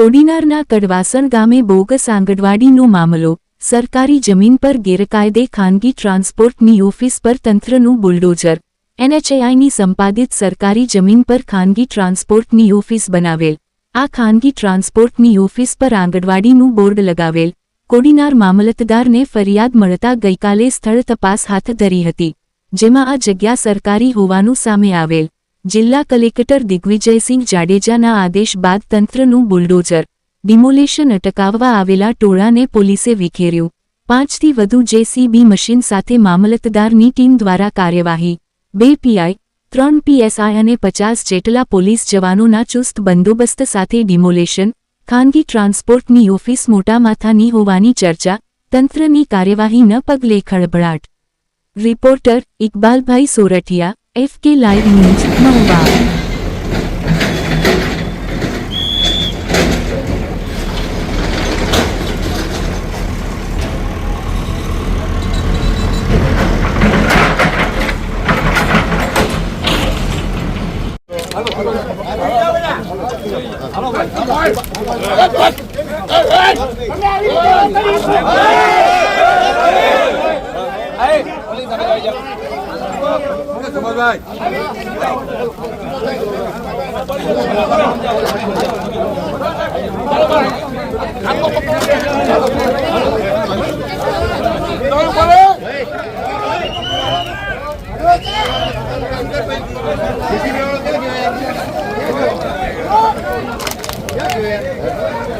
કોડીનારના કડવાસણ ગામે બોગસ આંગણવાડીનો મામલો, સરકારી જમીન પર ગેરકાયદે ખાનગી ટ્રાન્સપોર્ટની ઓફિસ પર તંત્રનું બુલડોઝર, એનએચએઆઈની સંપાદિત સરકારી જમીન પર ખાનગી ટ્રાન્સપોર્ટની ઓફિસ બનાવેલ, આ ખાનગી ટ્રાન્સપોર્ટની ઓફિસ પર આંગણવાડીનું બોર્ડ લગાવેલ, કોડીનાર મામલતદારને ફરિયાદ મળતા ગઈકાલે સ્થળ તપાસ હાથ ધરી હતી, જેમાં આ જગ્યા સરકારી હોવાનું સામે આવેલ. જિલ્લા કલેક્ટર દિગ્વિજયસિંહ જાડેજાના આદેશ બાદ તંત્રનું બુલડોઝર ડિમોલેશન અટકાવવા આવેલા ટોળાને પોલીસે વિખેર્યું. પાંચથી વધુ જેસીબી મશીન સાથે મામલતદારની ટીમ દ્વારા કાર્યવાહી. બે પીઆઈ, ત્રણ પીએસઆઈ અને પચાસ જેટલા પોલીસ જવાનોના ચુસ્ત બંદોબસ્ત સાથે ડિમોલેશન, ખાનગી ટ્રાન્સપોર્ટની ઓફિસ મોટા માથાની હોવાની ચર્ચા, તંત્રની કાર્યવાહી ન પગલે ખળભળાટ. Reporter Iqbalbhai Sorathiya F K live news Mahuva Hey! Suman ভাই Yeah.